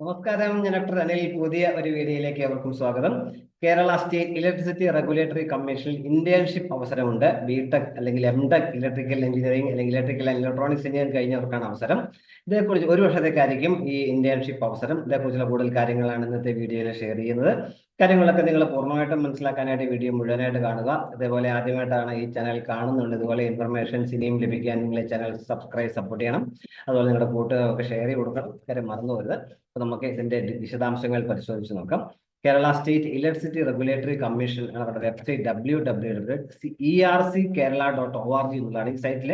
നമസ്കാരം ഞാൻ ഡോക്ടർ അനിൽ. പുതിയ ഒരു വീഡിയോയിലേക്ക് അവർക്കും സ്വാഗതം. കേരള സ്റ്റേറ്റ് ഇലക്ട്രിസിറ്റി റെഗുലേറ്ററി കമ്മീഷനിൽ ഇന്റേൺഷിപ്പ് അവസരമുണ്ട്. ബിടെക് അല്ലെങ്കിൽ എം ടെക് ഇലക്ട്രിക്കൽ എഞ്ചിനീയറിംഗ് അല്ലെങ്കിൽ ഇലക്ട്രിക്കൽ ഇലക്ട്രോണിക്സ് എഞ്ചിനീയറിംഗ് കഴിഞ്ഞവർക്കാണ് അവസരം. ഇതേക്കുറിച്ച് ഒരു വർഷത്തേക്കായിരിക്കും ഈ ഇന്റേൺഷിപ്പ് അവസരം. ഇതേക്കുറിച്ചുള്ള കൂടുതൽ കാര്യങ്ങളാണ് ഇന്നത്തെ വീഡിയോയിൽ ഷെയർ ചെയ്യുന്നത്. കാര്യങ്ങളൊക്കെ നിങ്ങൾ പൂർണമായിട്ടും മനസ്സിലാക്കാനായിട്ട് വീഡിയോ മുഴുവനായിട്ട് കാണുക. അതേപോലെ ആദ്യമായിട്ടാണ് ഈ ചാനൽ കാണുന്നുണ്ട്. ഇതുപോലെ ഇൻഫർമേഷൻസ് ഇനിയും ലഭിക്കാൻ നിങ്ങൾ ചാനൽ സബ്സ്ക്രൈബ് സപ്പോർട്ട് ചെയ്യണം. അതുപോലെ നിങ്ങളുടെ കൂട്ടുകാരൊക്കെ ഷെയർ ചെയ്ത് കൊടുക്കണം. കാര്യം മറന്നു പോരുത് അപ്പൊ നമുക്ക് ഇതിന്റെ വിശദാംശങ്ങൾ പരിശോധിച്ച് നോക്കാം. Kerala state electricity regulatory commission അവരുടെ website W W W E R C Kerala dot O R G എന്നുള്ളതാണ് ഈ സൈറ്റിൽ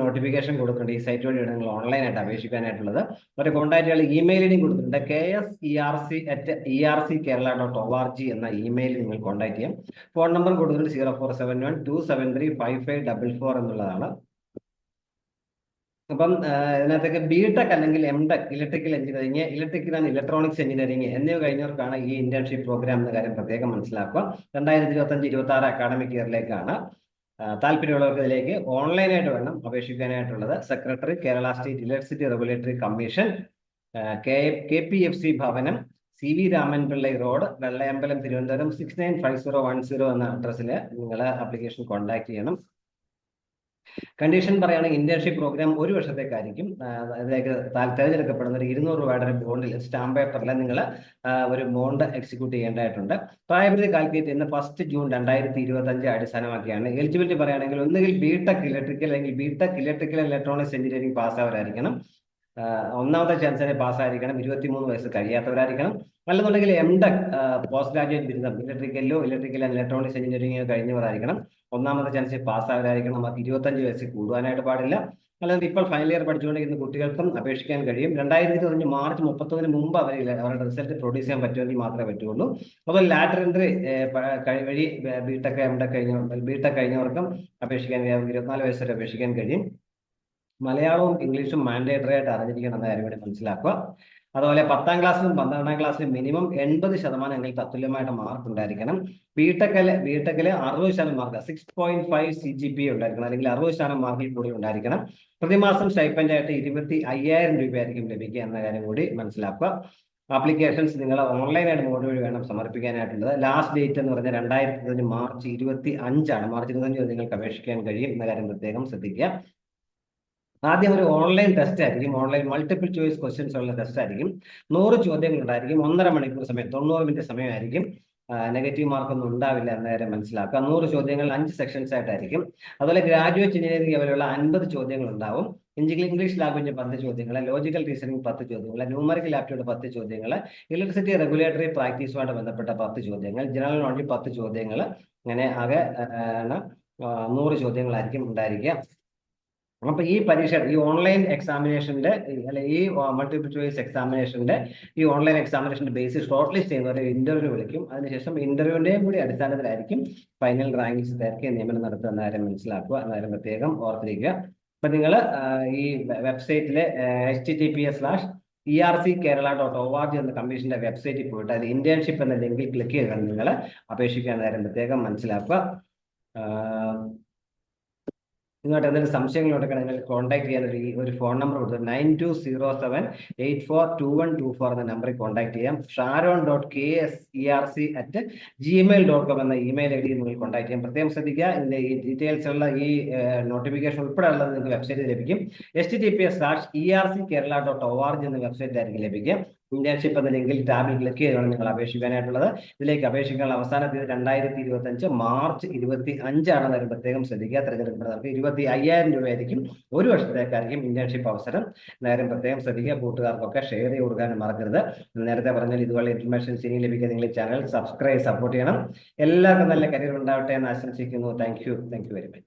നോട്ടിഫിക്കേഷൻ കൊടുക്കുന്നുണ്ട്. ഈ സൈറ്റ് വഴി നിങ്ങൾ ഓൺലൈനായിട്ട് അപേക്ഷിക്കാനായിട്ടുള്ളത്. അവരുടെ കോൺടാക്റ്റുകൾ ഇമെയിൽ ഐ ഡി കൊടുത്തിട്ടുണ്ട്. K S E R C at E R C Kerala dot O R G എന്ന ഇമെയിൽ നിങ്ങൾ കോൺടാക്ട് ചെയ്യാം. ഫോൺ നമ്പർ കൊടുക്കുന്നുണ്ട് zero four seven one two seven three five five double four എന്നുള്ളതാണ്. അപ്പം ഇതിനകത്തേക്ക് B tech അല്ലെങ്കിൽ M tech electrical engineering electrical and electronics engineering എന്നിവ കഴിഞ്ഞവർക്കാണ് ഈ ഇന്റേൺഷിപ്പ് പ്രോഗ്രാം എന്ന കാര്യം പ്രത്യേകം മനസ്സിലാക്കുക. രണ്ടായിരത്തി ഇരുപത്തി അഞ്ച് ഇരുപത്തി ആറ് അക്കാഡമിക് ഇയറിലേക്കാണ് താല്പര്യമുള്ളവർക്ക് ഇതിലേക്ക് ഓൺലൈനായിട്ട് വേണം അപേക്ഷിക്കാനായിട്ടുള്ളത്. Secretary Kerala state electricity regulatory commission K K P F C ഭവനം C V Ramanpillai road Vellayambalam Thiruvananthapuram six nine five zero one zero എന്ന അഡ്രസ്സിൽ നിങ്ങൾ ആപ്ലിക്കേഷൻ കോൺടാക്ട് ചെയ്യണം. കണ്ടീഷൻ പറയുകയാണെങ്കിൽ ഇന്റേൺഷിപ്പ് പ്രോഗ്രാം ഒരു വർഷത്തേക്കായിരിക്കും. അതിലേക്ക് തിരഞ്ഞെടുക്കപ്പെടുന്ന ഒരു ഇരുന്നൂറ് രൂപയുടെ ഒരു ബോണ്ടിൽ സ്റ്റാമ്പ് പേപ്പറിൽ നിങ്ങൾ ഒരു ബോണ്ട് എക്സിക്യൂട്ട് ചെയ്യേണ്ടതായിട്ടുണ്ട്. പ്രായപരിധി കാൽക്കുലേറ്റ് ചെയ്യുന്ന ഫസ്റ്റ് ജൂൺ രണ്ടായിരത്തി ഇരുപത്തി അഞ്ച് അടിസ്ഥാനമാക്കിയാണ്. എലിജിബിലിറ്റി പറയുകയാണെങ്കിൽ ഒന്നുകിൽ ബി ടെക് ഇലക്ട്രിക്കൽ അല്ലെങ്കിൽ B tech electrical electronics engineering പാസ്സാവരായിരിക്കണം ഒന്നാമത്തെ ചാൻസിനെ പാസ്സായിരിക്കണം ഇരുപത്തിമൂന്ന് വയസ്സ് കഴിയാത്തവരായിരിക്കണം. അല്ലെന്നുണ്ടെങ്കിൽ എം ടെക് പോസ്റ്റ് ഗ്രാജുവേറ്റ് ബിരുദം ഇലക്ട്രിക്കലോ ഇലക്ട്രിക്കൽ ആൻഡ് ഇലക്ട്രോണിക്സ് എഞ്ചിനീയറിംഗോ കഴിഞ്ഞവരായിരിക്കണം. ഒന്നാമത്തെ ചാൻസ് പാസ്സായവരായിരിക്കണം അത് ഇരുപത്തഞ്ച് വയസ്സ് കൂടുവാനായിട്ട് പാടില്ല. അല്ലെങ്കിൽ ഇപ്പോൾ ഫൈനൽ ഇയർ പഠിച്ചുകൊണ്ടിരിക്കുന്ന കുട്ടികൾക്കും അപേക്ഷിക്കാൻ കഴിയും. രണ്ടായിരത്തി ഇരുപത്തഞ്ച് മാർച്ച് മുപ്പത്തൊന്നിന് മുമ്പ് അവർ അവരുടെ റിസൾട്ട് പ്രൊഡ്യൂസ് ചെയ്യാൻ പറ്റുമെങ്കിൽ മാത്രമേ പറ്റുള്ളൂ. അപ്പോൾ ലാറ്റർ എൻട്രി വഴി ബിടെക് എം ടെക് കഴിഞ്ഞ ബിടെക് കഴിഞ്ഞവർക്കും അപേക്ഷിക്കാൻ ഇരുപത്തിനാല് വയസ്സ് വരെ അപേക്ഷിക്കാൻ കഴിയും. മലയാളവും ഇംഗ്ലീഷും മാൻഡേറ്ററി ആയിട്ട് അറിഞ്ഞിരിക്കണം എന്ന കാര്യം കൂടി മനസ്സിലാക്കുക. അതുപോലെ പത്താം ക്ലാസ്സിലും പന്ത്രണ്ടാം ക്ലാസ്സിലും മിനിമം എൺപത് ശതമാനം എങ്കിൽ തത്തുല്യമായിട്ട് മാർക്ക് ഉണ്ടായിരിക്കണം. ബിടെക്കിലെ ബിടെക്കിലെ അറുപത് ശതമാനം mark six point five C G P ഉണ്ടായിരിക്കണം. അല്ലെങ്കിൽ അറുപത് ശതമാനം മാർക്കിൽ കൂടി ഉണ്ടായിരിക്കണം. പ്രതിമാസം സ്റ്റൈപ്പൻഡ് ആയിട്ട് ഇരുപത്തി അയ്യായിരം രൂപയായിരിക്കും ലഭിക്കുക എന്ന കാര്യം കൂടി മനസ്സിലാക്കുക. ആപ്ലിക്കേഷൻസ് നിങ്ങൾ ഓൺലൈനായിട്ട് മോഡ് വഴി വേണം സമർപ്പിക്കാനായിട്ടുള്ളത്. ലാസ്റ്റ് ഡേറ്റ് എന്ന് പറഞ്ഞാൽ രണ്ടായിരത്തി ഇരുപത്തഞ്ച് മാർച്ച് ഇരുപത്തി അഞ്ചാണ്. മാർച്ച് ഇരുപത്തഞ്ച് നിങ്ങൾക്ക് അപേക്ഷിക്കാൻ കഴിയും എന്ന കാര്യം പ്രത്യേകം ശ്രദ്ധിക്കുക. ആദ്യം ഒരു ഓൺലൈൻ ടെസ്റ്റ് ആയിരിക്കും. ഓൺലൈൻ മൾട്ടിപ്പിൾ ചോയ്സ് ക്വസ്റ്റ്യൻസ് ഉള്ള ടെസ്റ്റ് ആയിരിക്കും. നൂറ് ചോദ്യങ്ങൾ ഉണ്ടായിരിക്കും ഒന്നര മണിക്കൂർ സമയം തൊണ്ണൂറ് മിനിറ്റ് സമയമായിരിക്കും. നെഗറ്റീവ് മാർക്കൊന്നും ഉണ്ടാവില്ല എന്ന നേരെ മനസ്സിലാക്കുക. നൂറ് ചോദ്യങ്ങൾ അഞ്ച് സെക്ഷൻസ് ആയിട്ടായിരിക്കും. അതുപോലെ ഗ്രാജുവേറ്റ് എഞ്ചിനീയറിംഗ് ലെവലുള്ള അൻപത് ചോദ്യങ്ങൾ ഉണ്ടാവും ഇംഗ്ലീഷ് ലാംഗ്വേജ് പത്ത് ചോദ്യങ്ങൾ ലോജിക്കൽ റീസണിംഗ് പത്ത് ചോദ്യങ്ങൾ ന്യൂമറിക്കൽ ആപ്റ്റിയുടെ പത്ത് ചോദ്യങ്ങൾ ഇലക്ട്രിസിറ്റി റെഗുലേറ്ററി പ്രാക്ടീസുമായിട്ട് ബന്ധപ്പെട്ട പത്ത് ചോദ്യങ്ങൾ ജനറൽ നോളജ് പത്ത് ചോദ്യങ്ങൾ അങ്ങനെ ആകെ നൂറ് ചോദ്യങ്ങളായിരിക്കും ഉണ്ടായിരിക്കുക. അപ്പൊ ഈ പരീക്ഷ ഈ ഓൺലൈൻ എക്സാമിനേഷന്റെ അല്ലെ ഈ മൾട്ടിപ്പിൾ ചോയ്സ് എക്സാമിനേഷന്റെ ഈ ഓൺലൈൻ എക്സാമിനേഷന്റെ ബേസിൽ ഷോർട്ട് ലിസ്റ്റ് ചെയ്യുന്നവരെ ഇന്റർവ്യൂ വിളിക്കും. അതിനുശേഷം ഇന്റർവ്യൂവിന്റെയും കൂടി അടിസ്ഥാനത്തിലായിരിക്കും ഫൈനൽ റാങ്കിങ്സ് തിരക്കി നിയമനം നടത്തുക കാര്യം മനസ്സിലാക്കുക എന്ന കാര്യം പ്രത്യേകം ഓർത്തിരിക്കുക. അപ്പൊ നിങ്ങൾ ഈ വെബ്സൈറ്റിലെ H T T P S slash E R C Kerala dot O R G എന്ന കമ്മീഷന്റെ വെബ്സൈറ്റിൽ പോയിട്ട് അതിൽ ഇന്റേൺഷിപ്പ് എന്ന ലിങ്കിൽ ക്ലിക്ക് ചെയ്താൽ നിങ്ങൾ അപേക്ഷിക്കാൻ കാര്യം പ്രത്യേകം മനസ്സിലാക്കുക. ഇങ്ങോട്ട് എന്തെങ്കിലും സംശയങ്ങളുണ്ടെങ്കിൽ നിങ്ങൾ കോൺടാക്ട് ചെയ്യാൻ ഒരു ഒരു ഫോൺ നമ്പർ കൊടുത്തു nine two zero seven eight four two one two four എന്ന നമ്പറിൽ കോൺടാക്ട് ചെയ്യാം. Sharon dot K S E R C at Gmail dot com എന്ന ഇമെയിൽ ഐ ഡി നിങ്ങൾ കോൺടാക്ട് ചെയ്യാം. പ്രത്യേകം ശ്രദ്ധിക്കുക. ഇതിന്റെ ഈ ഡീറ്റെയിൽസ് ഉള്ള ഈ നോട്ടിഫിക്കേഷൻ ഉൾപ്പെടെ ഉള്ളത് നിങ്ങൾക്ക് വെബ്സൈറ്റിൽ ലഭിക്കും. H T P S slash E R C Kerala dot O R G എന്ന വെബ്സൈറ്റിലായിരിക്കും ലഭിക്കുക. ഇന്റേൺഷിപ്പ് എന്ന ലിങ്കിൽ ടാബിൽ ക്ലിക്ക് ചെയ്താണ് നിങ്ങൾ അപേക്ഷിക്കാനായിട്ടുള്ളത്. ഇതിലേക്ക് അപേക്ഷിക്കാനുള്ള അവസാന തീയതി രണ്ടായിരത്തി ഇരുപത്തി അഞ്ച് മാർച്ച് ഇരുപത്തി അഞ്ചാണെന്ന് ഒരു പ്രത്യേകം ശ്രദ്ധിക്കുക. തിരഞ്ഞെടുക്കപ്പെടുന്നവർക്ക് ഇരുപത്തി അയ്യായിരം രൂപയായിരിക്കും. ഒരു വർഷത്തേക്കായിരിക്കും ഇന്റേൺഷിപ്പ് അവസരം. നേരം പ്രത്യേകം ശ്രദ്ധിക്കുക കൂട്ടുകാർക്കൊക്കെ ഷെയർ ചെയ്ത് കൊടുക്കാനും മറക്കരുത്. നേരത്തെ പറഞ്ഞാൽ ഇതുപോലെ ഇൻഫർമേഷൻസ് ഇനി ലഭിക്കാൻ നിങ്ങൾ ചാനൽ സബ്സ്ക്രൈബ് സപ്പോർട്ട് ചെയ്യണം. എല്ലാവർക്കും നല്ല കരിയർ ഉണ്ടാവട്ടെ എന്ന് ആശംസിക്കുന്നു. Thank you thank you very much